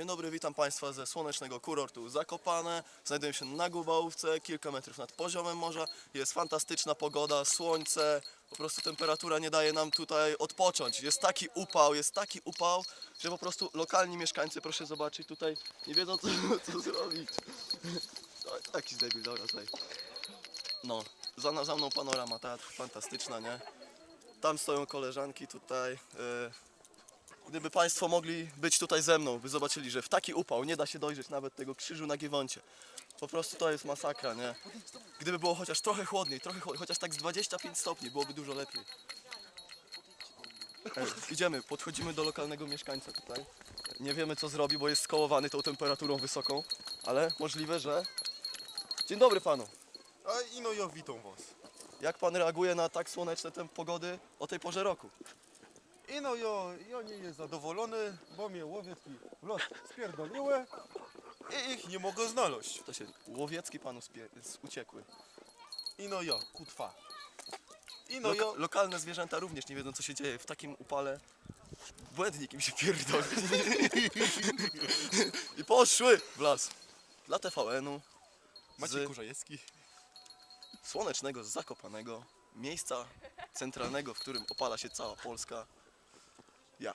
Dzień dobry, witam Państwa ze słonecznego kurortu Zakopane. Znajduję się na Gubałówce, kilka metrów nad poziomem morza. Jest fantastyczna pogoda, słońce, po prostu temperatura nie daje nam tutaj odpocząć. Jest taki upał, jest taki upał, że po prostu lokalni mieszkańcy, proszę zobaczyć, tutaj nie wiedzą co, co zrobić. No, Jakiś debil, dobra, tutaj. No, za, za mną panorama teatr, fantastyczna, nie? Tam stoją koleżanki tutaj. y, Gdyby Państwo mogli być tutaj ze mną, by zobaczyli, że w taki upał nie da się dojrzeć nawet tego krzyżu na Giewoncie. Po prostu to jest masakra, nie? Gdyby było chociaż trochę chłodniej, trochę chłodniej, chociaż tak z 25 stopni, byłoby dużo lepiej. Ej, idziemy, podchodzimy do lokalnego mieszkańca tutaj. Nie wiemy co zrobi, bo jest skołowany tą temperaturą wysoką, ale możliwe, że... Dzień dobry panu. A i no ja witam was. Jak pan reaguje na tak słoneczne te pogody o tej porze roku? I no ja, ja nie jest zadowolony, bo mnie łowiecki w los spierdoliły i ich nie mogę znaleźć. To się łowiecki panu spie- z- uciekły. I no ja, kutwa. I no Loka- ja, lokalne zwierzęta również nie wiedzą co się dzieje w takim upale. Błędnik im się pierdoli. I poszły w las. Dla TVN-u, Maciej z Kurzajewski. słonecznego, zakopanego miejsca centralnego, w którym opala się cała Polska. Yeah.